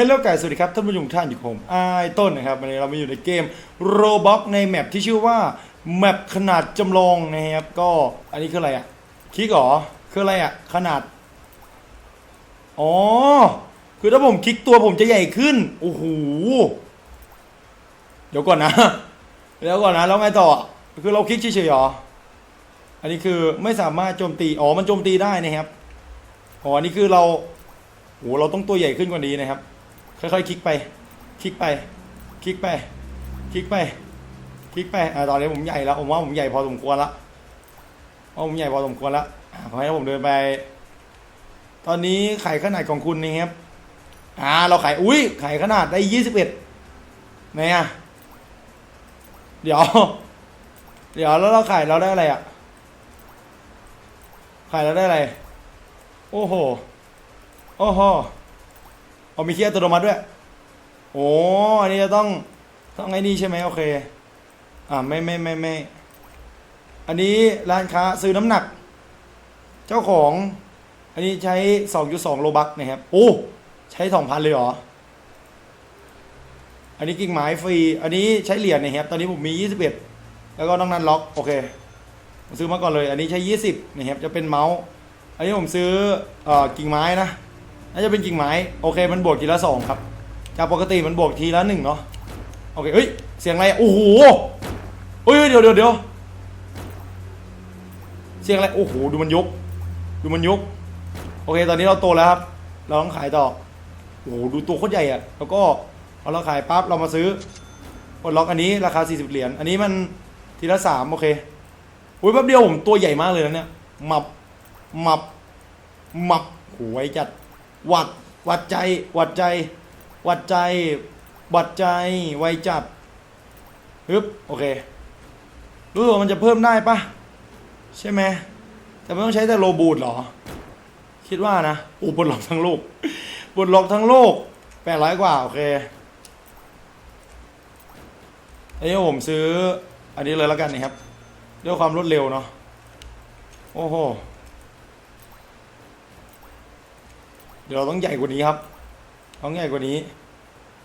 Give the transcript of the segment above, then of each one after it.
ฮลโลไก่สวัสดีครับท่านผู้ชมท่านอยู่ผมไอ้ต้นนะครับวันนี้เรามาอยู่ในเกม Roblox ในแมปที่ชื่อว่าแมปขนาดจำลองนะครับก็อันนี้คืออะไรอะคลิกหรอคืออะไรอะขนาดอ๋อคือถ้าผมคลิกตัวผมจะใหญ่ขึ้นโอ้โหเดี๋ยวก่อนนะเดี๋ยวก่อนนะแล้วไงต่อคือเราคลิกเฉยๆหรออันนี้คือไม่สามารถโจมตีอ๋อมันโจมตีได้นะครับอ๋ออันนี้คือเราโหเราต้องตัวใหญ่ขึ้นกว่านี้นะครับ ค่อยๆคลิกไป คลิกไป คลิกไป คลิกไป คลิกไป อ่าตอนนี้ผมใหญ่แล้ว ผมว่าผมใหญ่พอสมควรละว่าผมใหญ่พอสมควรละอ่าขอให้ผมเดินไป ตอนนี้ไข่ขนาดของคุณนี่ครับ อ่า เราไข่อุ้ยไข่ขนาดได้ยี่สิบเอ็ดไหนอะ เดี๋ยว เดี๋ยวแล้วเราไข่เราได้อะไรอะ ไข่เราได้อะไร โอ้โห โอ้โห เอามีเคีย์อัตโนมัติด้วย โอ้อันนี้จะต้องต้องไอ้นี่ใช่ไหมโอเค อ่าไม่ไม่ไม่ไม่ อันนี้ร้านค้าซื้อน้ำหนัก เจ้าของ อันนี้ใช้2.2โลบักนะครับ โอ้ ใช้2,000เลยเหรอ อันนี้กิ่งไม้ฟรี อันนี้ใช้เหรียญนะครับ ตอนนี้ผมมี21แล้วก็ต้องนั้นล็อก โอเคผมซื้อมาก่อนเลย อันนี้ใช้20นะครับ จะเป็นเมาส์ อันนี้ผมซื้อเอ่อกิ่งไม้นะ น่าจะเป็นกิ่งไม้โอเคมันบวกทีละสองครับ จากปกติมันบวกทีละหนึ่งเนาะโอเคเฮ้ยเสียงอะไรโอ้โหเฮ้ยเดี๋ยวเดี๋ยวเดี๋ยวเสียงอะไรโอ้โหดูมันยก ดูมันยก โอเค ตอนนี้เราโตแล้วครับ เราต้องขายต่อโอ้โหดูตัวโคตรใหญ่อะแล้วก็พอเราขายปั๊บเรามาซื้อปลดล็อกอันนี้ราคา 40 เหรียญอันนี้มันทีละสามโอเคอุ้ยแป๊บเดียวผมตัวใหญ่มากเลยนะเนี่ยหมับหมับหมับหไวจัด หวัดหวัดใจหวัดใจหวัดใจวัดใจไวจัดฮึบโอเครู้สึกว่ามันจะเพิ่มได้ปะใช่ไหมแต่ไม่ต้องใช้แต่โลบูดเหรอ คิดว่านะอ้ปลดล็อกทั้งโลกปลดล็อกทั้งโลกแปดร้อยกว่า โอเคอันนี้ผมซื้ออันนี้เลยแล้วกันนะครับ ด้วยความรวดเร็วเนาะโอ้โห เดี๋ยวเราต้องใหญ่กว่านี้ครับต้องใหญ่กว่านี้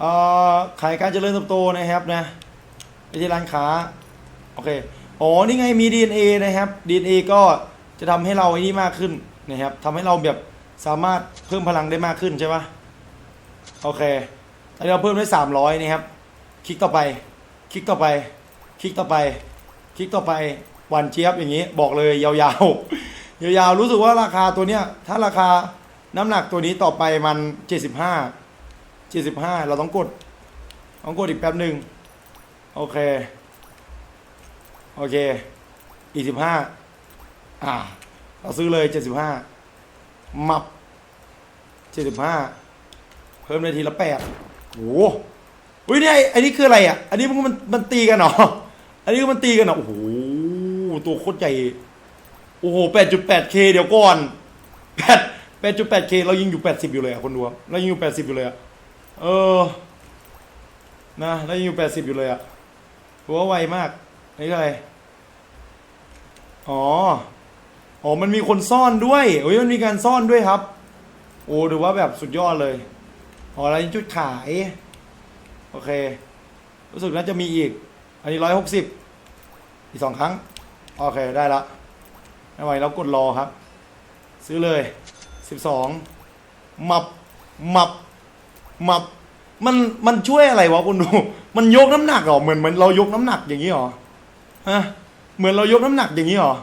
อ่อขายการเจริญเติบโตนะครับนะไม่ใช่ร้านค้าโอเคอ๋อนี่ไงมี DNA นะครับ DNA ก็จะทำให้เราไอ้นี่มากขึ้นนะครับทำให้เราแบบสามารถเพิ่มพลังได้มากขึ้นใช่ปะโอเคตอนนี้เราเพิ่มได้ 300นะครับ คลิกต่อไป คลิกต่อไป คลิกต่อไป คลิกต่อไปหวานเจี๊ยบอย่างนี้ บอกเลยยาวๆยาวๆรู้สึกว่าราคาตัวเนี้ยถ้าราคา น้ำหนักตัวนี้ต่อไปมันเจ็ดสิบห้าเจ็ดสิบห้าเราต้องกด ต้องกดอีกแป๊บหนึ่งโอเค โอเค อีกสิบห้าอ่า เราซื้อเลยเจ็ดสิบห้ามับเจ็ดสิบห้าเพิ่มได้ทีละแปดโอ้โหอุ้ยเนี่ยไอ้นี่คืออะไรอะ อันนี้มันมันมันตีกันเหรอ อันนี้มันตีกันเหรอ โอ้โห ตัวโคตรใหญ่ โอ้โหแปดจุดแปดเคเดี๋ยวก่อนแปด แปดจุดแปดเคเรายิงอยู่แปดสิบอยู่เลยอะคนดูเรายิงอยู่แปดสิบอยู่เลยอะเออ นะเรายิงอยู่แปดสิบอยู่เลยอะถือว่าไวมากนี่ออะไรอ๋อ อ๋อ มันมีคนซ่อนด้วยโอ้ยมันมีการซ่อนด้วยครับ โอ้ถือว่าแบบสุดยอดเลย อ๋อแล้วจุดขาย โอเค รู้สึกน่าจะมีอีก อันนี้ร้อยหกสิบ อีกสองครั้ง โอเค ได้ละไม่ไหวเรากดรอครับ ซื้อเลย สิบสองมับมับมับมันมันช่วยอะไรวะคุณดูมันยกน้ำหนักเหรอเหมือนเหมือนเรายกน้ำหนักอย่างนี้เหรอฮะเหมือนเรายกน้ำหนักอย่างนี้เหรอ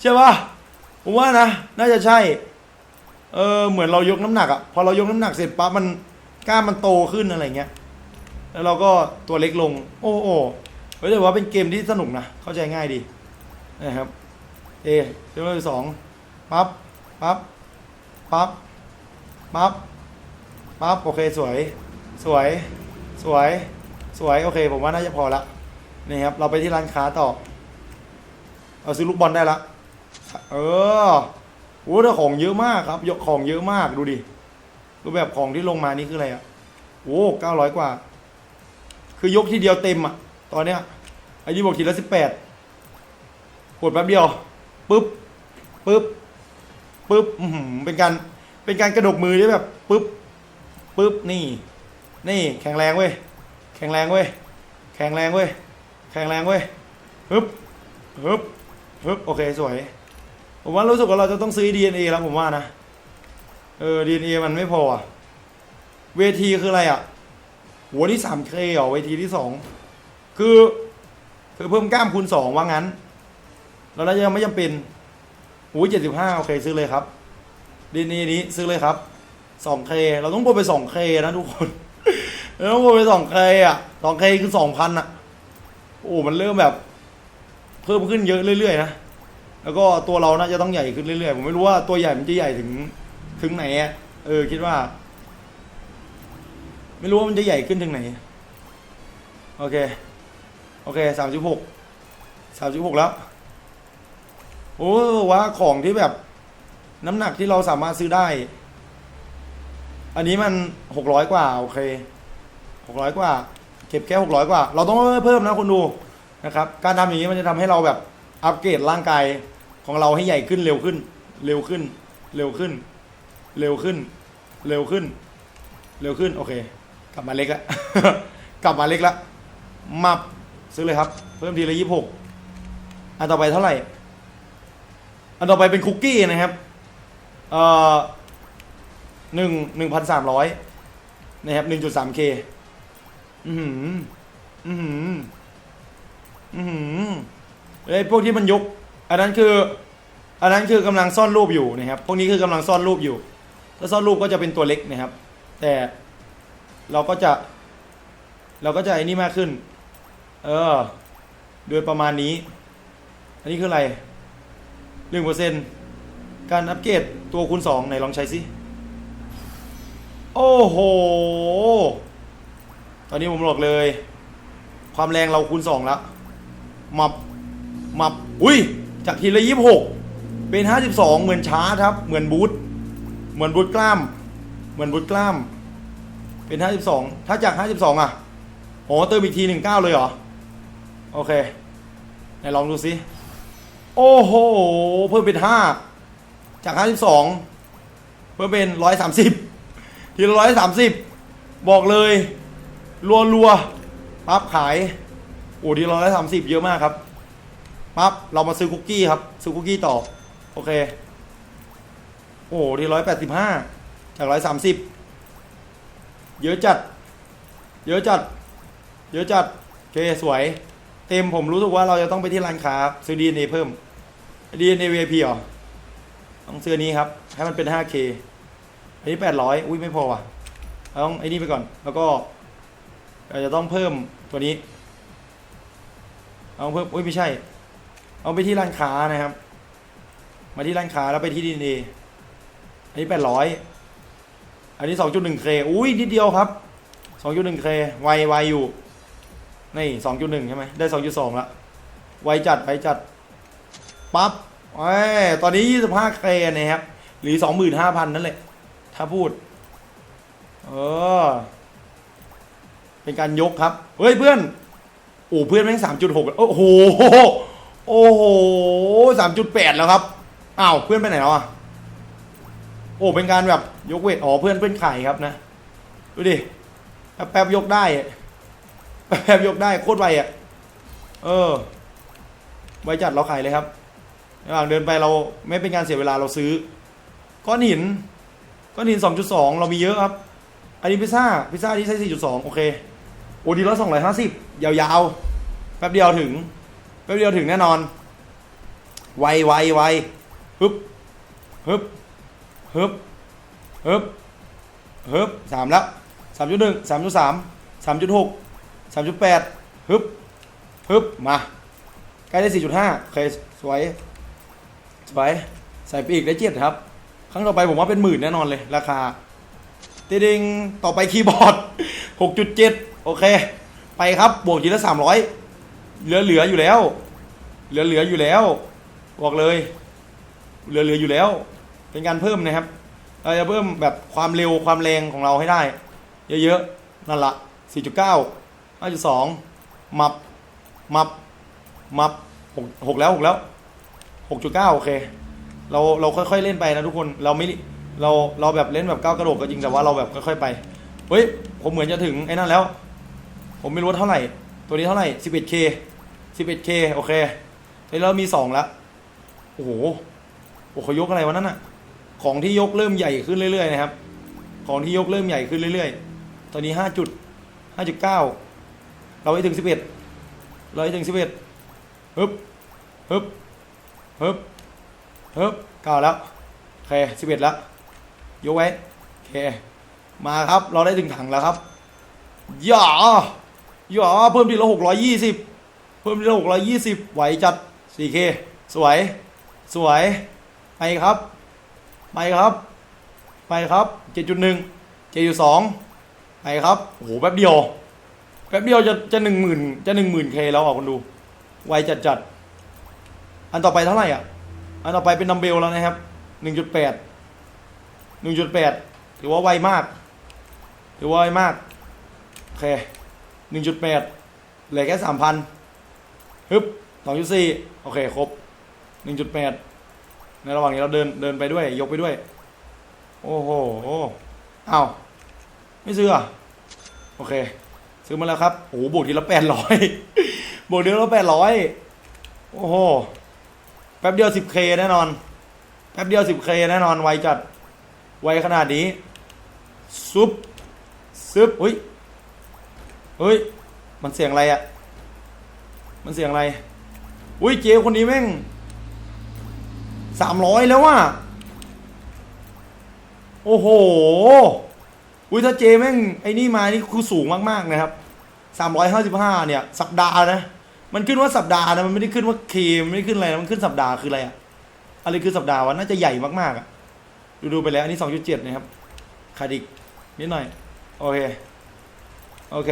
ใช่ป่ะผมว่านะน่าจะใช่เออเหมือนเรายกน้ำหนักอะพอเรายกน้ำหนักเสร็จปั๊บมันกล้ามมันโตขึ้นอะไรเงี้ยแล้วเราก็ตัวเล็กลง โอ้โหเฮ้ยแต่ว่าเป็นเกมที่สนุกนะเข้าใจง่ายดีนะครับเอเลเวลสองปั๊บ ปั๊บ ปั๊บ ปั๊บ ปั๊บ โอเคสวย สวย สวย สวย โอเค ผมว่าน่าจะพอละ นี่ครับ เราไปที่ร้านค้าต่อเอาซื้อลูกบอลได้ละ เออโอ้แต่ของเยอะมากครับ ยกของเยอะมาก ดูดิ รูปแบบของที่ลงมานี่คืออะไรอะโอ้เก้าร้อยกว่า คือยกทีเดียวเต็มอะตอนเนี้ย ไอ้นี่บอกทีละสิบแปดกดแป๊บเดียว ปึ๊บ ปึ๊บ ปึ๊บอือหือเป็นการเป็นการกระดกมือที่แบบปึ๊บปึ๊บนี่ นี่แข็งแรงเว้ยแข็งแรงเว้ยแข็งแรงเว้ยแข็งแรงเว้ยฮึบฮึบฮึบโอเคสวยผมว่ารู้สึกว่าเราจะต้องซื้อ DNA แล้วผมว่านะเออ DNA มันไม่พออะเวทีคืออะไรอะหัวที่สามเคเหรอเวทีที่สองคือคือเพิ่มกล้ามคูณสองว่างั้นแล้วน่าจะยังไม่จำเป็น หูเจ็ดสิบห้าโอเคซื้อเลยครับ DNA นี้ซื้อเลยครับสองเคเราต้องโปรไปสองเคนะทุกคนเราต้องโปรไปสองเคอะสองเคคือสองพันอะโอ้มันเริ่มแบบ เพิ่มขึ้นเยอะเรื่อยๆนะแล้วก็ตัวเราน่าจะต้องใหญ่ขึ้นเรื่อยๆผมไม่รู้ว่าตัวใหญ่มันจะใหญ่ถึงถึงไหนอะเออคิดว่า ไม่รู้ว่ามันจะใหญ่ขึ้นถึงไหนโอเคโอเคสามสิบหกสามสิบหกแล้ว โอ้ว่าของที่แบบ น้ำหนักที่เราสามารถซื้อได้ อันนี้มันหกร้อยกว่าโอเคหกร้อยกว่า เก็บแค่หกร้อยกว่า เราต้องเพิ่มนะคุณดูนะครับ การทำอย่างนี้มันจะทำให้เราแบบอัปเกรดร่างกายของเราให้ใหญ่ขึ้นเร็วขึ้น เร็วขึ้น เร็วขึ้น เร็วขึ้น เร็วขึ้น เร็วขึ้นโอเค กลับมาเล็กละกลับมาเล็กละมับซื้อเลยครับ เพิ่มทีละยี่สิบหกอันต่อไปเท่าไหร่ อันต่อไปเป็นคุกกี้นะครับ เอ่อหนึ่งหนึ่งพันสามร้อยนะครับหนึ่งจุดสามเคอือหือ อือหือ อือหือไอ้พวกที่มันยก อันนั้นคือ อันนั้นคือกำลังซ่อนรูปอยู่นะครับ พวกนี้คือกำลังซ่อนรูปอยู่ ถ้าซ่อนรูปก็จะเป็นตัวเล็กนะครับ แต่เราก็จะ เราก็จะไอ้นี่มากขึ้น เออ โดยประมาณนี้ อันนี้คืออะไร หนึ่งเปอร์เซ็นการอัปเกรดตัวคูณสองไหนลองใช้สิ โอ้โห ตอนนี้ผมบอกเลย ความแรงเราคูณสองแล้วมับมับอุ้ย จากทีละยี่สิบหกเป็นห้าสิบสองเหมือนชาร์จครับ เหมือนบูทเหมือนบูทกล้าม เหมือนบูทกล้าม เป็นห้าสิบสองถ้าจากห้าสิบสองอะโอ้เติมอีกทีหนึ่งเก้าเลยเหรอ โอเคไหนลองดูสิ โอ้โห เพิ่มเป็นห้าจากห้าสิบสองเพิ่มเป็นร้อยสามสิบทีละร้อยสามสิบบอกเลยรัวรัวปั๊บขายโอ้ทีละร้อยสามสิบเยอะมากครับปั๊บเรามาซื้อคุกกี้ครับ ซื้อคุกกี้ต่อ โอเค โอ้ทีร้อยแปดสิบห้าจากร้อยสามสิบเยอะจัด เยอะจัด เยอะจัด โอเค สวย เต็มผมรู้สึกว่าเราจะต้องไปที่ร้านค้าซื้อ DNA เพิ่ม DNA VIP เหรอต้องซื้อนี้ครับ ให้มันเป็น 5K อันนี้ 800 อุ้ยไม่พอว่ะต้องไอ้นี่ไปก่อน แล้วก็เราจจะต้องเพิ่มตัวนี้ เอาเพิ่มอุ้ยไม่ใช่ เอาไปที่ร้านค้านะครับ มาที่ร้านค้าแล้วไปที่ DNA อันนี้ 800 อันนี้ 2.1K อุ้ยนิดเดียวครับ 2.1K ไวไวอยู่ นี่สองจุดหนึ่งใช่ไหมได้สองจุดสองละไวจัดไวจัดปั๊บเอ้ตอนนี้ยี่สิบห้าเคนะครับ หรือสองหมื่นห้าพันนั่นแหละ ถ้าพูด เออ เป็นการยกครับ เฮ้ยเพื่อน โอ้เพื่อนแม่งสามจุดหกโอ้โห โอ้โหสามจุดแปดแล้วครับ อ้าวเพื่อนไปไหนแล้วอะ โอ้เป็นการแบบยกเวท อ๋อเพื่อนเพื่อนไข่ครับนะ ดูดิแป๊บๆยกได้ แป๊บยกได้โคตรไวอะ เออ ไวจัดเราขายเลยครับ ระหว่างเดินไปเราไม่เป็นการเสียเวลาเราซื้อ ก้อนหิน ก้อนหิน 2.2 เรามีเยอะครับ อันนี้พิซซ่า พิซซ่าที่ใช้ 4.2 โอเค โอ้ดีละ250 ยาวๆ แป๊บเดียวถึง แป๊บเดียวถึงแน่นอน ไวไวไวฮึบฮึบฮึบฮึบฮึบสามแล้วสามจุดหนึ่งสามจุดสามสามจุดหก สามจุดแปดฮึบฮึบมาใกล้ได้สี่จุดห้าโอเคสวยสวยใส่ไปอีกได้เจ็ดครับ ครั้งต่อไปผมว่าเป็นหมื่นแน่นอนเลย ราคาติดิงต่อไปคีย์บอร์ดหกจุดเจ็ดโอเค ไปครับบวกทีละสามร้อยเหลือเหลืออยู่แล้ว เหลือเหลืออยู่แล้วบอกเลย เหลือเหลืออยู่แล้ว เป็นการเพิ่มนะครับเราจะเพิ่มแบบความเร็วความแรงของเราให้ได้ เยอะๆนั่นละ4.9 5.2มับมับมับหกหกแล้วหกแล้ว6.9โอเค เราเราค่อยๆเล่นไปนะทุกคนเราไม่เราเราแบบเล่นแบบก้าวกระโดดก็จริงแต่ว่าเราแบบค่อยๆไปเฮ้ยผมเหมือนจะถึงไอ้นั่นแล้ว ผมไม่รู้เท่าไหร่ ตัวนี้เท่าไหร่ 11k 11k โอเคเฮ้เรามีสองแล้วโอ้โหโอ้เขายกอะไรวะนั่นอะของที่ยกเริ่มใหญ่ขึ้นเรื่อยๆนะครับ ของที่ยกเริ่มใหญ่ขึ้นเรื่อยๆ ตอนนี้ห้าจุดห้าจุดเก้า เราไปถึงสิบเอ็ดเราไปถึงสิบเอ็ดฮึบฮึบฮึบฮึบเก้าแล้วโอเคสิบเอ็ดแล้วยกไว้โอเคมาครับเราได้ถึงถังแล้วครับอย่าอย่าเพิ่มทีละหกร้อยยี่สิบเพิ่มทีละหกร้อยยี่สิบไหวจัดสี่เคสวย สวยไปครับไปครับไปครับเจ็ดจุดหนึ่งเจ็ดจุดสองไปครับโอ้โหแป๊บเดียว ป๊บเดียวจะจะหนึ่งหมื่นจะหนึ่งหมื่นเคแล้วอะคนดูไวจัดจัดอันต่อไปเท่าไหร่อะ อันต่อไปเป็นดัมเบลแล้วนะครับหนึ่งจุดแปดหนึ่งจุดแปดถือว่าไวมาก ถือว่าไวมาก โอเคหนึ่งจุดแปดเหลือแค่สามพันฮึบสองจุดสี่โอเค ครบหนึ่งจุดแปดในระหว่างนี้เราเดินเดินไปด้วย ยกไปด้วย โอ้โหอ้าวไม่ซื้ออะโอเค ซื้อมาแล้วครับโอ้โหบวกทีละแปดร้อยบวกทีละแปดร้อยโอ้โหแป๊บเดียวสิบเคแน่นอน แป๊บเดียวสิบเคแน่นอนไวจัดไวขนาดนี้ ซุปซึบเฮ้ยเฮ้ย มันเสียงอะไรอะ มันเสียงอะไร อุ้ยเจคนนี้แม่งสามร้อยแล้วว่ะ โอ้โห อุ้ยถ้าเจแม่งไอ้นี่มานี่คือสูงมากๆนะครับสามร้อยห้าสิบห้าเนี่ย สัปดาห์นะ มันขึ้นว่าสัปดาห์นะมันไม่ได้ขึ้นว่าเคมไม่ได้ขึ้นอะไรนะมันขึ้นสัปดาห์คืออะไรอะอะไรคือสัปดาห์วะน่าจะใหญ่มากๆอะดูดูๆไปแล้วอันนี้สองจุดเจ็ดนะครับขาดอีกนิดหน่อยโอเคโอเค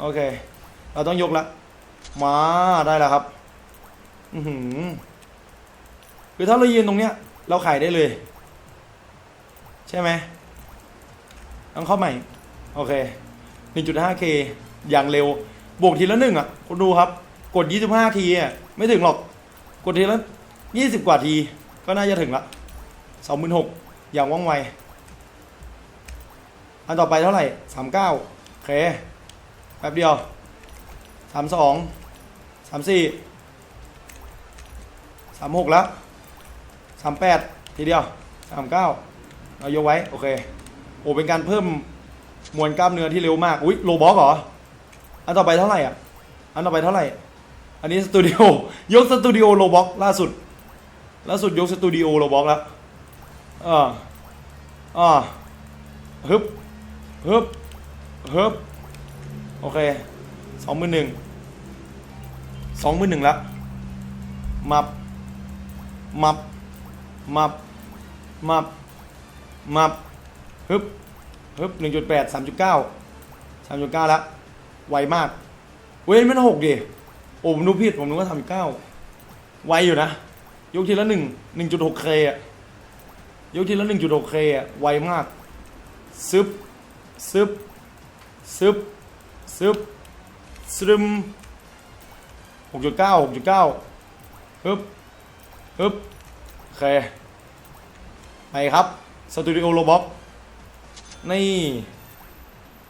โอเค เราต้องยกละมาได้แล้วครับ อือหือคือถ้าเรายืนตรงเนี้ย เราขายได้เลย ใช่ไหม ต้องเข้าใหม่ โอเค 1.5k อย่างเร็ว บวกทีละหนึ่งอะคุณดูครับ กด 25 ทีอะไม่ถึงหรอก กดทีละ 20 กว่าที ก็น่าจะถึงละ26,000อย่างว่องไว อันต่อไปเท่าไหร่ 39โอเค แป๊บเดียว 32 34 36 แล้ว 38 ทีเดียว 39 เรายกไว้ โอเค อ้เป็นการเพิ่มมวลกล้ามเนื้อที่เร็วมาก อุ้ยโลบ็อกเหรอ อันต่อไปเท่าไหร่อะ อันต่อไปเท่าไหร่ อันนี้สตูดิโอยกสตูดิโอโลบ็อกล่าสุด ล่าสุดยกสตูดิโอโลบ็อกแล้วอ่าอ่าฮึบฮึบฮึบโอเคสองมื่นหนึ่งสองมื่นหนึ่งแล้วมับ มับ มับ มับ มับ ฮึบฮึบหนึ่งจุดแปดสามจุดเก้าสามจุดเก้าแล้วไวมาก เว้ยมันหกดิโอ้ผมดูผิดผมนึกว่าทำเก้าไวอยู่นะยกทีละหนึ่งหนึ่งจุดหกเคอะยกทีละหนึ่งจุดหกเคอะไวมากซึบซึบซึบซึบซึมหกจุดเก้าหกจุดเก้าฮึบฮึบโอเคไปครับสตูดิโอโรบ็อก นี่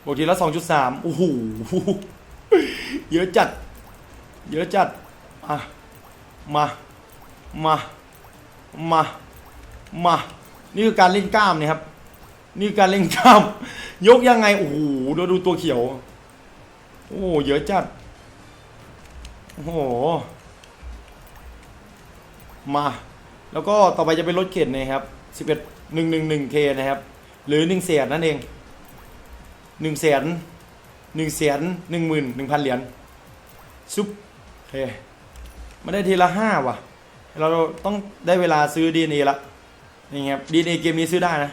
บวกทีละสองจุดสามโอ้โหเยอะจัด เยอะจัดอะมา มา มา มา นี่คือการเล่นกล้ามเนี่ยครับ นี่คือการเล่นกล้าม ยกยังไง โอ้โหดูดูตัวเขียว โอ้โหเยอะจัด โอ้โห มา แล้วก็ต่อไปจะเป็นรถเข็นนะครับสิบเอ็ดหนึ่งหนึ่งหนึ่งเคนะครับ หรือหนึ่งแสนนั่นเองหนึ่งแสนหนึ่งแสนหนึ่งหมื่นหนึ่งพันเหรียญซุปโอเคไม่ได้ทีละห้าว่ะ เราต้องได้เวลาซื้อ DNA ละนี่ครับ DNA เกมนี้ซื้อได้นะ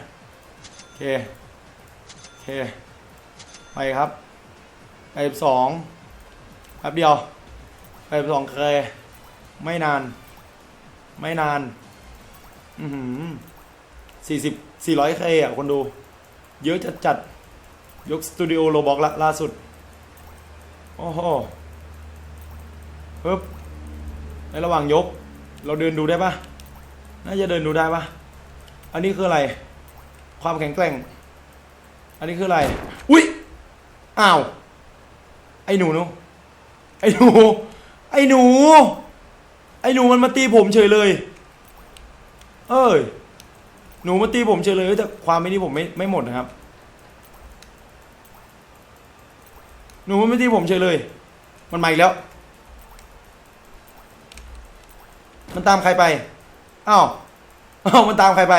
โอเคโอเคไปครับไปสองแป๊บเดียวไปสองเคยไม่นาน ไม่นาน อือหือสี่สิบ สี่ร้อยเคอะคนดู เยอะจัดจัดๆยกสตูดิโอโรบอกละล่าสุด โอ้โหปึ๊บในระหว่างยก เราเดินดูได้ปะน่าจะเดินดูได้ปะอันนี้คืออะไร ความแข็งแกร่ง อันนี้คืออะไร อุ้ยอ้าว ไอ้หนูนูไอ้หนู ไอ้หนู ไอ้หนูมันมาตีผมเฉยเลย เอ้ย หนูมาตีผมเฉยเลยแต่ความไม่นี่ผมไม่ไม่หมดนะครับ หนูมันไม่ตีผมเฉยเลย มันมาอีกแล้ว มันตามใครไปอ้าวอ้าวมันตามใครไป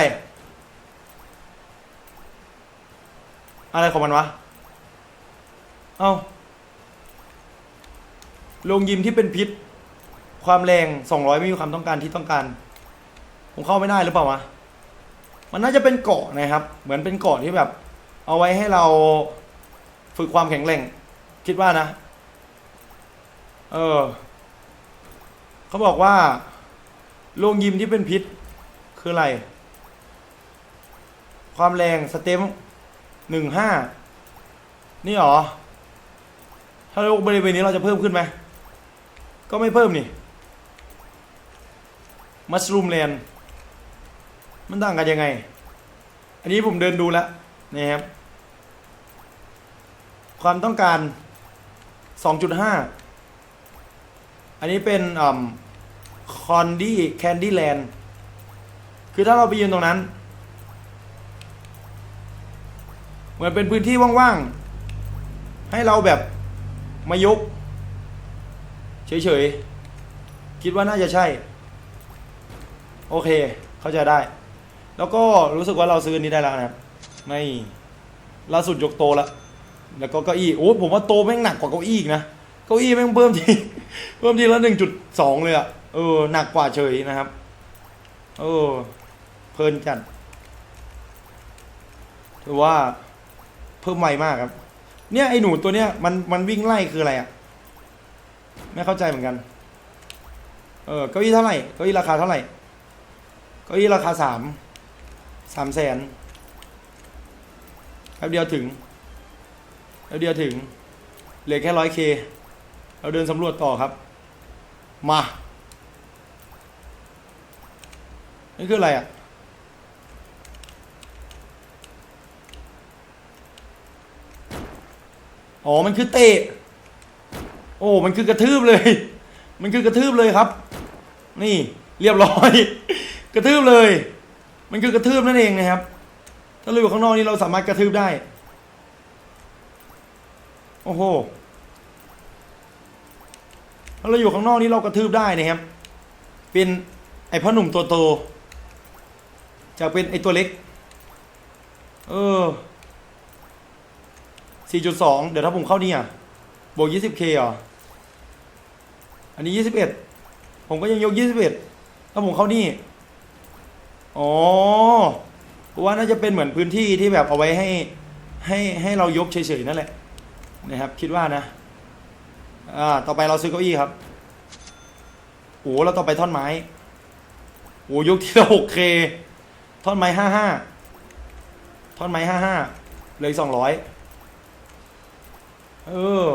อะไรของมันวะเอ้าโรงยิมที่เป็นพิษ ความแรงสองร้อยไม่มีความต้องการที่ต้องการ ผมเข้าไม่ได้หรือเปล่าวะ มันน่าจะเป็นเกาะนะครับ เหมือนเป็นเกาะที่แบบ เอาไว้ให้เราฝึกความแข็งแรงคิดว่านะ เออ เขาบอกว่าโรงยิมที่เป็นพิษ คืออะไร ความแรงสเต็มหนึ่งห้านี่หรอ ถ้าโลกบริเวณนี้เราจะเพิ่มขึ้นไหม ก็ไม่เพิ่มนี่ มัส o ูมแลน มันต่างกันยังไง อันนี้ผมเดินดูแล้วนะครับ ความต้องการ 2.5 อันนี้เป็นคอนดี้แคนดี้แลนด์คือถ้าเราไปยืนตรงนั้น เหมือนเป็นพื้นที่ว่างๆ ให้เราแบบมายก เฉยๆ คิดว่าน่าจะใช่ โอเค เข้าใจได้ แล้วก็รู้สึกว่าเราซื้ออันนี้ได้แล้วนะครับไม่ล่าสุดยกโตแล้วแล้วก็เก้าอี้โอ้ผมว่าโตแม่งหนักกว่าเก้าอี้อีกนะเก้าอี้แม่งเพิ่มทีเพิ่มทีละหนึ่งจุดสองเลยอะเออหนักกว่าเฉยนะครับเออเพลินจัดถือว่าเพิ่มไวมากครับ เนี่ยไอ้หนูตัวเนี้ยมันมันวิ่งไล่คืออะไรอะไม่เข้าใจเหมือนกัน เออเก้าอี้เท่าไหร่เก้าอี้ราคาเท่าไหร่เก้าอี้ราคาสาม สามแสนแป๊บเดียวถึงแป๊บเดียวถึง เหลือแค่ร้อยเคเราเดินสำรวจต่อครับ มานี่คืออะไรอะ อ๋อ มันคือเตะ โอ้ มันคือกระทืบเลย มันคือกระทืบเลยครับ นี่เรียบร้อย กระทืบเลย มันคือกระทืบนั่นเองนะครับ ถ้าเราอยู่ข้างนอกนี่เราสามารถกระทืบได้ โอ้โห ถ้าเราอยู่ข้างนอกนี่เรากระทืบได้นะครับ เป็นไอ้พ่อหนุ่มตัวโต จากเป็นไอ้ตัวเล็ก เออ 4.2 เดี๋ยวถ้าผมเข้านี่อะ บวก 20k เหรออันนี้ 21 ผมก็ยังยก 21 ถ้าผมเข้านี่ อ๋อผมว่าน่าจะเป็นเหมือนพื้นที่ที่แบบเอาไว้ให้ให้ให้เรายกเฉยๆนั่นแหละนะครับ คิดว่านะอ่าต่อไปเราซื้อเก้าอี้ครับโอ้เราต่อไปท่อนไม้โอ้ยกที่ละ 6k ท่อนไม้55ท่อนไม้55เหลย200เออ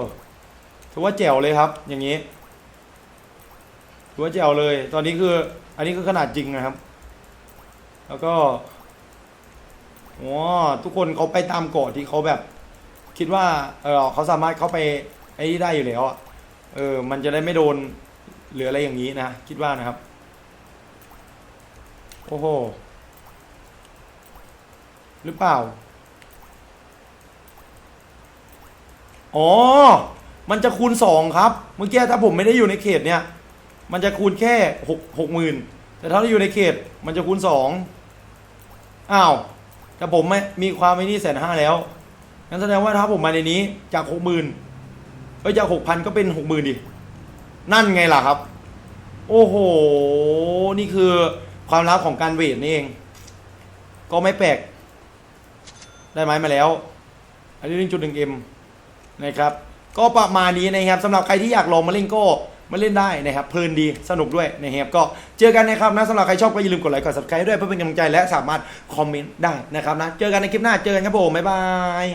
ถือว่าแจ๋วเลยครับ อย่างนี้ถือว่าแจ๋วเลย ตอนนี้คือ อันนี้คือขนาดจริงนะครับ แล้วก็อ๋อทุกคนเขาไปตามเกาะที่เขาแบบ คิดว่าเออเขาสามารถเข้าไปไอ้นี่ได้อยู่แล้วอะเออ มันจะได้ไม่โดนหรืออะไรอย่างนี้นะ คิดว่านะครับ โอ้โห หรือเปล่า อ๋อ มันจะคูณสองครับ เมื่อกี้ถ้าผมไม่ได้อยู่ในเขตเนี่ย มันจะคูณแค่หกหกหมื่นแต่ถ้าเราอยู่ในเขต มันจะคูณสอง อ้าวแต่ผมไม่มีความไม่นี่แสนห้าแล้วงั้นแสดงว่าถ้าผมมาในนี้จากหกหมื่นเอ้ยจากหกพันก็เป็นหกหมื่นดิ นั่นไงล่ะครับ โอ้โห นี่คือความลับของการเวทนี่เอง ก็ไม่แปลก ได้ไม้มาแล้ว อันนี้หนึ่งจุดหนึ่งเอ็มนะครับ ก็ประมาณนี้นะครับสำหรับใครที่อยากลองมาเล่นก็ มาเล่นได้นะครับเพลินดีสนุกด้วยนะครับก็เจอกันนะครับนะสำหรับใครชอบก็อย่าลืมกดไลค์กด subscribe ด้วยเพื่อเป็นกำลังใจและสามารถคอมเมนต์ได้นะครับนะเจอกันในคลิปหน้าเจอกันครับผมบ๊ายบาย